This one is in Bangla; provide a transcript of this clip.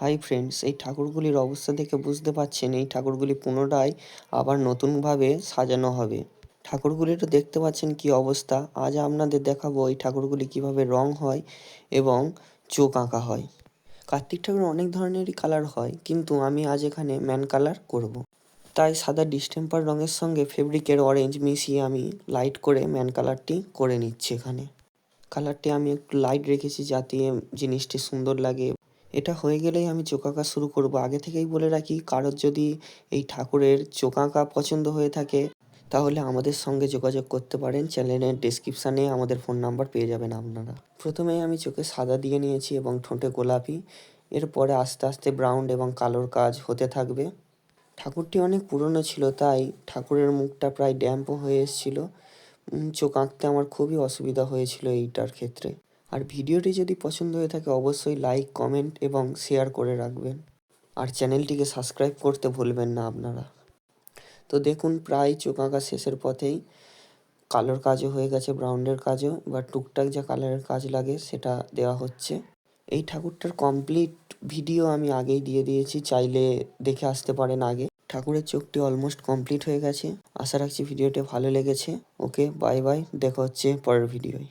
হাই ফ্রেন্ডস, এই ঠাকুরগুলির অবস্থা দেখে বুঝতে পারছেন, এই ঠাকুরগুলি পুনরায় আবার নতুনভাবে সাজানো হবে। ঠাকুরগুলির দেখতে পাচ্ছেন কি অবস্থা। আজ আপনাদের দেখাবো এই ঠাকুরগুলি কীভাবে রং হয় এবং চোখ আঁকা হয়। কার্তিক ঠাকুর অনেক ধরনেরই কালার হয়, কিন্তু আমি আজ এখানে ম্যান কালার করব। তাই সাদা ডিস্টেম্পার রঙের সঙ্গে ফেব্রিকের অরেঞ্জ মিশিয়ে আমি লাইট করে ম্যান কালারটি করে নিচ্ছি এখানে। কালারটি আমি একটু লাইট রেখেছি যাতে জিনিসটি সুন্দর লাগে এটা হয়ে গেলেই আমি চোখ আঁকা শুরু করব। আগে থেকেই বলে রাখি, কারোর যদি এই ঠাকুরের চোখ আঁকা পছন্দ হয়ে থাকে, তাহলে আমাদের সঙ্গে যোগাযোগ করতে পারেন। চ্যানেলের ডিসক্রিপশানে আমাদের ফোন নাম্বার পেয়ে যাবেন আপনারা। প্রথমে আমি চোখে সাদা দিয়ে নিয়েছি এবং ঠোঁটে গোলাপি। এরপরে আস্তে আস্তে ব্রাউন এবং কালোর কাজ হতে থাকবে। ঠাকুরটি অনেক পুরনো ছিল, তাই ঠাকুরের মুখটা প্রায় ড্যাম্পও হয়ে এসেছিল। চোখ আঁকতে আমার খুবই অসুবিধা হয়েছিল এইটার ক্ষেত্রে। আর ভিডিওটি যদি পছন্দ হয়ে থাকে, অবশ্যই লাইক কমেন্ট এবং শেয়ার করে রাখবেন। আর চ্যানেলটিকে সাবস্ক্রাইব করতে ভুলবেন না আপনারা। তো দেখুন, প্রায় চোখ আঁকা শেষের পথেই কালোর কাজও হয়ে গেছে ব্রাউনের কাজও, বা টুকটাক যা কালারের কাজ লাগে সেটা দেওয়া হচ্ছে। এই ঠাকুরটার কমপ্লিট ভিডিও আমি আগেই দিয়ে দিয়েছি, চাইলে দেখে আসতে পারেন আগে। ঠাকুরের চোখটি অলমোস্ট কমপ্লিট হয়ে গেছে। আশা রাখছি ভিডিওটি ভালো লেগেছে। ওকে বাই বাই দেখা হচ্ছে পরের ভিডিওয়